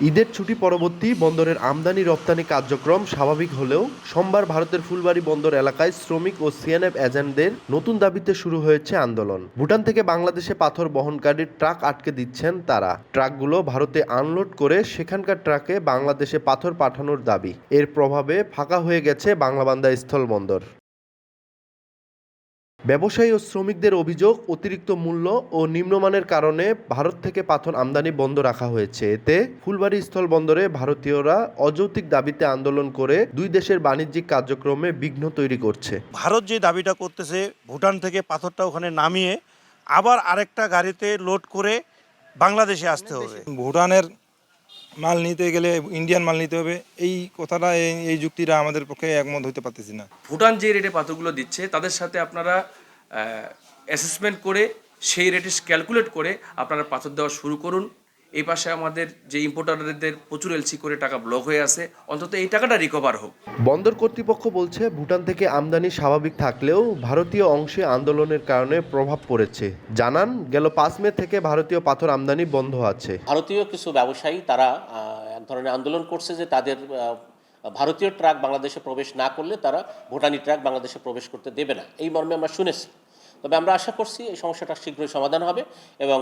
ঈদের ছুটি পরবর্তী বন্দরের আমদানি রপ্তানি কার্যক্রম স্বাভাবিক হলেও সোমবার ভারতের ফুলবাড়ি বন্দর এলাকায় শ্রমিক ও সিএনএফ এজেন্টদের নতুন দাবিতে শুরু হয়েছে আন্দোলন। ভুটান থেকে বাংলাদেশে পাথর বহনকারী ট্রাক আটকে দিচ্ছেন তারা। ট্রাকগুলো ভারতে আনলোড করে সেখানকার ট্রাকে বাংলাদেশে পাথর পাঠানোর দাবি। এর প্রভাবে ফাঁকা হয়ে গেছে বাংলাবান্ধা স্থলবন্দর ব্যবসায়ী ও শ্রমিকদের অভিযোগ অতিরিক্ত মূল্য ও নিম্নমানের কারণে ভারত থেকে পাথর আমদানি বন্ধ রাখা হয়েছে। এতে ফুলবাড়ি স্থল বন্দরে ভারতীয়রা অযৌক্তিক দাবিতে আন্দোলন করে দুই দেশের বাণিজ্যিক কার্যক্রমে বিঘ্ন তৈরি করছে। ভারত যে দাবিটা করতেছে ভুটান থেকে পাথরটা ওখানে নামিয়ে আবার আরেকটা গাড়িতে লোড করে বাংলাদেশে আসতে হবে। ভুটানের মাল নিতে গেলে ইন্ডিয়ান মাল নিতে হবে। এই কথাটা, এই যুক্তিটা আমাদের পক্ষে একমত হইতে পারতেছি না। ভুটান যে রেটে পাথরগুলো দিচ্ছে, তাদের সাথে আপনারা অ্যাসেসমেন্ট করে, সেই রেটে ক্যালকুলেট করে আপনারা পাথর দেওয়া শুরু করুন। এই পাশে আমাদের যে ইম্পোর্টারদের প্রচুর এলসি করে টাকা ব্লক হয়ে আছে অন্তত এই টাকাটা রিকভার হোক। বন্দর কর্তৃপক্ষ বলছে ভুটান থেকে আমদানি স্বাভাবিক থাকলেও ভারতীয় অংশে আন্দোলনের কারণে প্রভাব পড়েছে। জানান গেল পাঁচ মে থেকে ভারতীয় পাথর আমদানি বন্ধ আছে। ভারতীয় কিছু ব্যবসায়ী তারা এক ধরনের আন্দোলন করছে যে তাদের ভারতীয় ট্রাক বাংলাদেশে প্রবেশ না করলে তারা ভুটানি ট্রাক বাংলাদেশে প্রবেশ করতে দেবে না। এই মর্মে আমরা শুনেছি। তবে আমরা আশা করছি এই সমস্যাটা শীঘ্রই সমাধান হবে এবং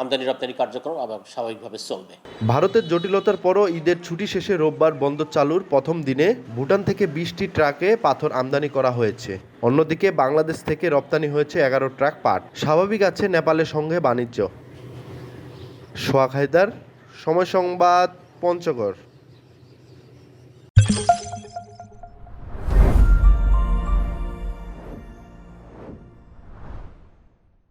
আমদানি রপ্তানি কার্যক্রম আবার স্বাভাবিকভাবে চলবে। ভারতের জটিলতার পরও ঈদের ছুটি শেষে রোববার বন্দর চালুর প্রথম দিনে ভুটান থেকে বিশটি ট্রাকে পাথর আমদানি করা হয়েছে। অন্যদিকে বাংলাদেশ থেকে রপ্তানি হয়েছে এগারো ট্রাক পাট। স্বাভাবিক আছে নেপালের সঙ্গে বাণিজ্য। সোয়াখাইদার সময় সংবাদ, পঞ্চগড়।